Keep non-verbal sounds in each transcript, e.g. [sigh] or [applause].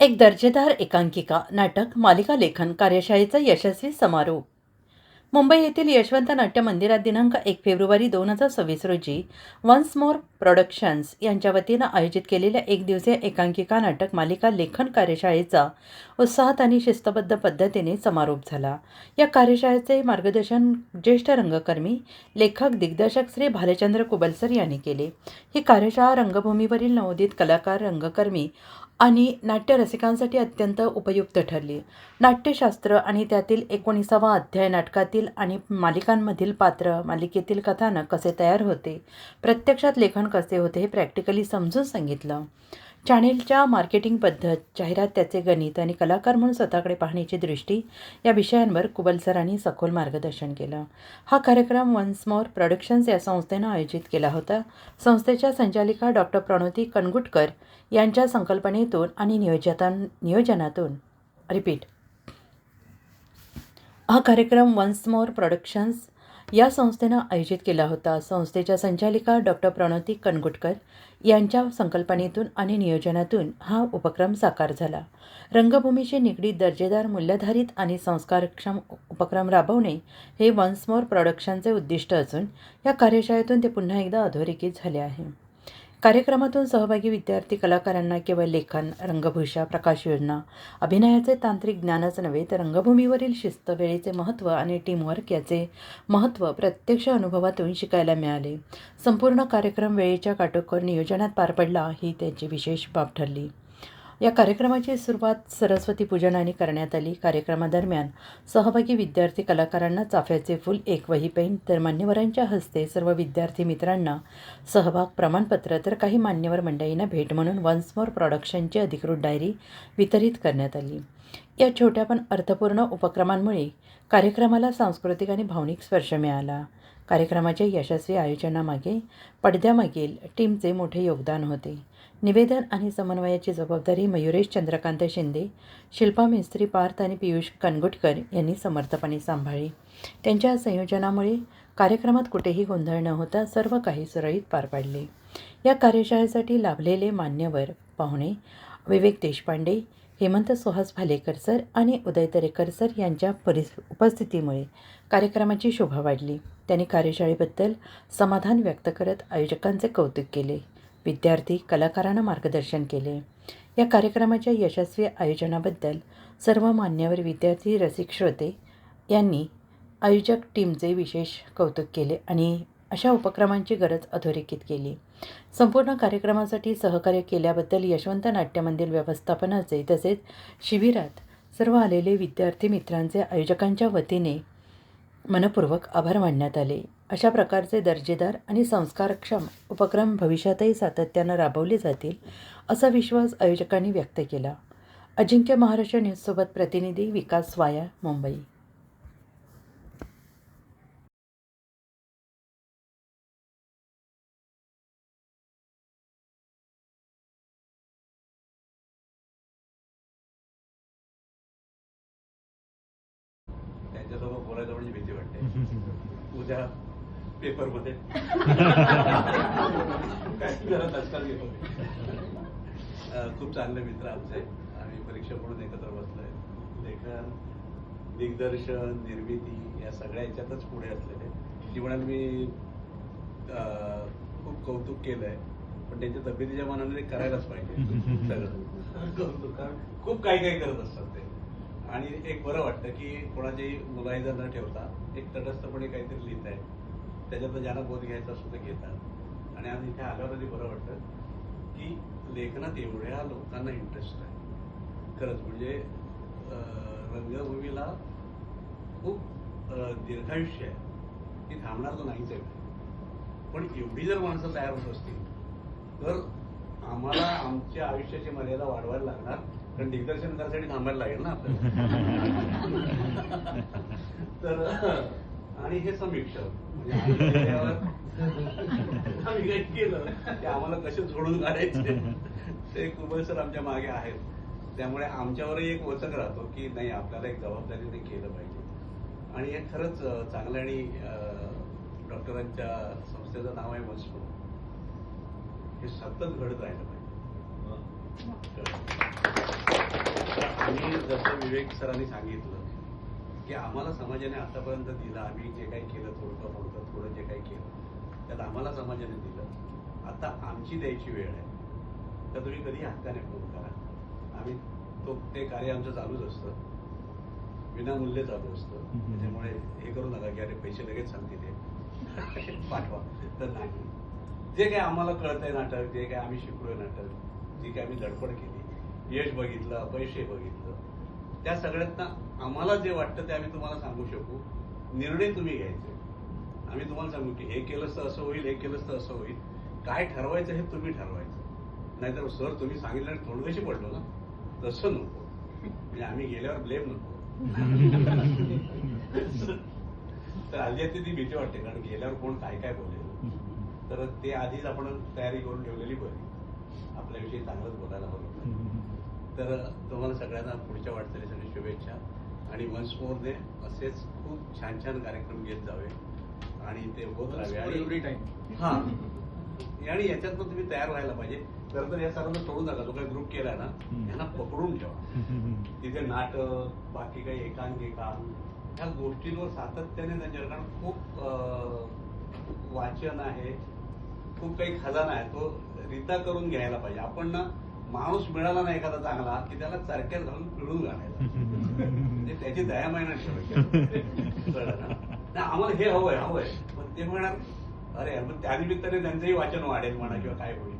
एक दर्जेदार एकांकिका नाटक मालिका लेखन कार्यशाळेचा यशस्वी समारोप. मुंबई येथील यशवंत नाट्य मंदिरात दिनांक एक फेब्रुवारी दोन हजार सव्वीस रोजी वन्स मोर प्रोडक्शन्स यांच्या वतीनं आयोजित केलेल्या एक दिवसीय एकांकिका नाटक मालिका लेखन कार्यशाळेचा उत्साहात आणि शिस्तबद्ध पद्धतीने समारोप झाला. या कार्यशाळेचे मार्गदर्शन ज्येष्ठ रंगकर्मी लेखक दिग्दर्शक श्री भालचंद्र कुबलसर यांनी केले. ही कार्यशाळा रंगभूमीवरील नवोदित कलाकार रंगकर्मी आणि नाट्यरसिकांसाठी अत्यंत उपयुक्त ठरली. नाट्यशास्त्र आणि त्यातील एकोणीसावा अध्याय नाटकातील आणि मालिकांमधील पात्र मालिकेतील कथानक कसे तयार होते? प्रत्यक्षात लेखन कसे होते हे प्रॅक्टिकली समजून सांगितलं. चॅनेलच्या मार्केटिंग पद्धत जाहिरात त्याचे गणित आणि कलाकार म्हणून स्वतःकडे पाहण्याची दृष्टी या विषयांवर कुबल सरांनी सखोल मार्गदर्शन केलं. हा कार्यक्रम वन्स मोर प्रोडक्शन्स या संस्थेनं आयोजित केला होता. संस्थेच्या संचालिका डॉक्टर प्रणोती कनगुटकर यांच्या संकल्पनेतून आणि नियोजतान नियोजनातून. रिपीट. हा कार्यक्रम वन्स मोर प्रोडक्शन्स या संस्थेनं आयोजित केला होता. संस्थेच्या संचालिका डॉक्टर प्रणोती कनगुटकर यांच्या संकल्पनेतून आणि नियोजनातून हा उपक्रम साकार झाला. रंगभूमीशी निगडीत दर्जेदार मूल्याधारित आणि संस्कारक्षम उपक्रम राबवणे हे वन्स मोर प्रोडक्शनचे उद्दिष्ट असून या कार्यशाळेतून ते पुन्हा एकदा अधोरेखित झाले आहे. कार्यक्रमातून सहभागी विद्यार्थी कलाकारांना केवळ लेखन रंगभूषा प्रकाश योजना अभिनयाचे तांत्रिक ज्ञानच नव्हे तर रंगभूमीवरील शिस्त वेळेचे महत्त्व आणि टीमवर्क याचे महत्त्व प्रत्यक्ष अनुभवातून शिकायला मिळाले. संपूर्ण कार्यक्रम वेळेच्या काटोकर नियोजनात पार पडला ही त्यांची विशेष बाब ठरली. या कार्यक्रमाची सुरुवात सरस्वती पूजनाने करण्यात आली. कार्यक्रमादरम्यान सहभागी विद्यार्थी कलाकारांना चाफ्याचे फूल एक वही पेन तर मान्यवरांच्या हस्ते सर्व विद्यार्थी मित्रांना सहभाग प्रमाणपत्र तर काही मान्यवर मंडळींना भेट म्हणून वन्स मोर प्रॉडक्शनची अधिकृत डायरी वितरित करण्यात आली. या छोट्या पण अर्थपूर्ण उपक्रमांमुळे कार्यक्रमाला सांस्कृतिक आणि भावनिक स्पर्श मिळाला. कार्यक्रमाच्या यशस्वी आयोजनामागे पडद्यामागील टीमचे मोठे योगदान होते. निवेदन आणि समन्वयाची जबाबदारी मयुरेश चंद्रकांत शिंदे शिल्पा मिस्त्री पार्थ आणि पियुष कनगुटकर यांनी समर्थपणे सांभाळली. त्यांच्या संयोजनामुळे कार्यक्रमात कुठेही गोंधळ न होता सर्व काही सुरळीत पार पाडले. या कार्यशाळेसाठी लाभलेले मान्यवर पाहुणे विवेक देशपांडे हेमंत सुहास भालेकर सर आणि उदय तरेकर सर यांच्या परिस उपस्थितीमुळे कार्यक्रमाची शोभा वाढली. त्यांनी कार्यशाळेबद्दल समाधान व्यक्त करत आयोजकांचे कौतुक केले. विद्यार्थी कलाकारांना मार्गदर्शन केले. या कार्यक्रमाच्या यशस्वी आयोजनाबद्दल सर्व मान्यवर विद्यार्थी रसिक श्रोते यांनी आयोजक टीमचे विशेष कौतुक केले आणि अशा उपक्रमांची गरज अधोरेखित केली. संपूर्ण कार्यक्रमासाठी सहकार्य केल्याबद्दल यशवंत नाट्य मंदिर व्यवस्थापनाचे तसेच शिबिरात सर्व आलेले विद्यार्थी मित्रांचे आयोजकांच्या वतीने मनपूर्वक आभार मानण्यात आले. अशा प्रकारचे दर्जेदार आणि संस्कारक्षम उपक्रम भविष्यातही सातत्यानं राबवले जातील असा विश्वास आयोजकांनी व्यक्त केला. अजिंक्य महाराष्ट्र न्यूजसोबत प्रतिनिधी विकास वाया मुंबई. म्हणजे भीती वाटते. उद्या पेपरमध्ये. काय करत आजकाल घेतो मी. अं, खूप चांगले मित्र आमचे आम्ही परीक्षा म्हणून एकत्र बसलोय. लेखन दिग्दर्शन निर्मिती या सगळ्या याच्यातच पुढे असलेले. जीवनात मी खूप कौतुक केलंय. पण त्यांच्या तब्येतीच्या मनाने ते करायलाच पाहिजे. [laughs] सगळं. कौतुक. कारण खूप काही काही करत असतात ते. आणि एक बरं वाटतं की कोणाची मुलाहिदा न ठेवता एक तटस्थपणे काहीतरी लिहित आहे त्याच्यात ज्यांना बोध घ्यायचा असतो ते घेतात. आणि आज इथे आल्यावर आधी बरं वाटतं की लेखनात एवढ्या लोकांना इंटरेस्ट आहे. खरंच म्हणजे रंगभूमीला खूप दीर्घायुष्य आहे. ती थांबणार तर नाहीच आहे. पण एवढी जर माणसं तयार होत असतील तर आम्हाला आमच्या आयुष्याची मर्यादा वाढवायला लागणार. कारण दिग्दर्शन करायसाठी थांबायला लागेल ना आपल्याला. [laughs] तर आणि हे समीक्षक. म्हणजे आम्ही [laughs] काही केलं. ते आम्हाला कसे झोडून काढायचे? ते कुबल सर आमच्या मागे आहेत. त्यामुळे आमच्यावरही एक वचक राहतो की नाही आपल्याला एक जबाबदारीने केलं पाहिजे. आणि हे खरंच चांगलं आणि डॉक्टरांच्या संस्थेचं नाव आहे मस्को हे सतत घडत राहिलं पाहिजे. आणि जसं विवेक सरांनी सांगितलं की आम्हाला समाजाने आतापर्यंत दिलं आम्ही जे काही केलं थोडकं थोडकं थोडं जे काही केलं त्यात आम्हाला समाजाने दिलं. आता आमची द्यायची वेळ आहे. तर तुम्ही कधी हक्काने फोन करा. आम्ही तो ते कार्य आमचं चालूच असतं. विनामूल्य चालू असतं. त्याच्यामुळे हे करू नका की अरे पैसे लगेच सांगतील ते [laughs] पाठवा. तर नाही. जे काही आम्हाला कळतंय नाटक जे काही आम्ही शिकलोय नाटक जी काही आम्ही धडपड केली यश बघितलं पैसे बघितलं. त्या सगळ्यातनं आम्हाला जे वाटतं ते आम्ही तुम्हाला सांगू शकू. निर्णय तुम्ही घ्यायचे. आम्ही तुम्हाला सांगू की हे केलंच तर असं होईल हे केलंच तर असं होईल. काय ठरवायचं हे तुम्ही ठरवायचं. नाहीतर सर तुम्ही सांगितलं आणि थोडं पडलो ना? तसं नको. म्हणजे आम्ही गेल्यावर ब्लेम नको. तर आधी ती ती भीती वाटते कारण गेल्यावर कोण काय काय बोलेल. तर ते आधीच आपण तयारी करून ठेवलेली बरी. आपल्याविषयी चांगलंच बोलायला हवं. तर तुम्हाला सगळ्यांना पुढच्या वाटचालीसाठी शुभेच्छा. आणि वन्स मोरने असेच खूप छान छान कार्यक्रम घेत जावे. आणि ते होत राहावे. हा. आणि याच्यात पण तुम्ही तयार व्हायला पाहिजे. खरं तर या सर्वांना सोडू नका. जो काही ग्रुप केलाय ना यांना पकडून ठेवा. [laughs] तिथे नाटक बाकी काही एकांकिका ह्या गोष्टींवर सातत्याने त्यांच्यावर कारण खूप वाचन आहे. खूप काही खजाना आहे. तो रिता करून घ्यायला पाहिजे. आपण ना माणूस मिळाला ना एखादा चांगला की त्याला चरक्यात घालून पिळून घालायला [laughs] म्हणजे त्याची दया नाही, आम्हाला हे हवंय हवंय. पण ते म्हणणार अरे मग त्यानिमित्ताने त्यांचंही वाचन वाढेल म्हणा किंवा काय होईल.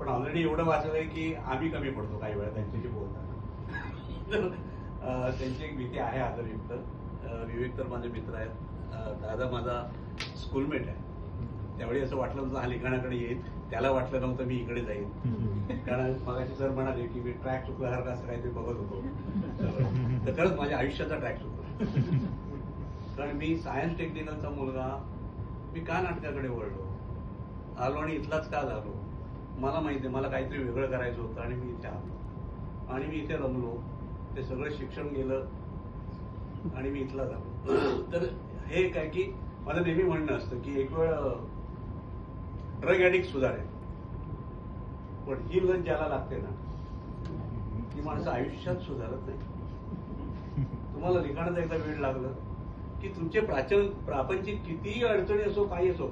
पण ऑलरेडी एवढं वाचलंय की आम्ही कमी पडतो काही वेळा त्यांच्याशी बोलताना. त्यांची एक भीती आहे आदरयुक्त विवेक तर माझे मित्र आहेत. दादा माझा स्कूलमेट आहे. त्यावेळी असं वाटलं नव्हतं हा लिखाणाकडे येईल. त्याला वाटलं नव्हतं मी इकडे जाईल कारण मगाशी सर म्हणाले की मी ट्रॅक चुकल्यासारखं असं काहीतरी बघत होतो. तर खरंच माझ्या आयुष्याचा ट्रॅक चुकला. कारण मी सायन्स टेक्निकलचा मुलगा मी का नाटकाकडे वळलो? आलो आणि इथलाच का झालो? मला माहिती आहे मला काहीतरी वेगळं करायचं होतं आणि मी इथे आलो. आणि मी इथे रमलो ते सगळं शिक्षण गेलं आणि मी इथला झालो. तर हे काय की मला नेहमी म्हणणं असतं की एक वेळ ड्रग ॲडिक्ट सुधारेल. पण ही लस ज्याला लागते ना ती माणसं आयुष्यात सुधारत नाही. तुम्हाला लिखाणाचा एकदा वेळ लागलं की तुमचे प्राचन प्रापंचिक कितीही अडचणी असो काही असो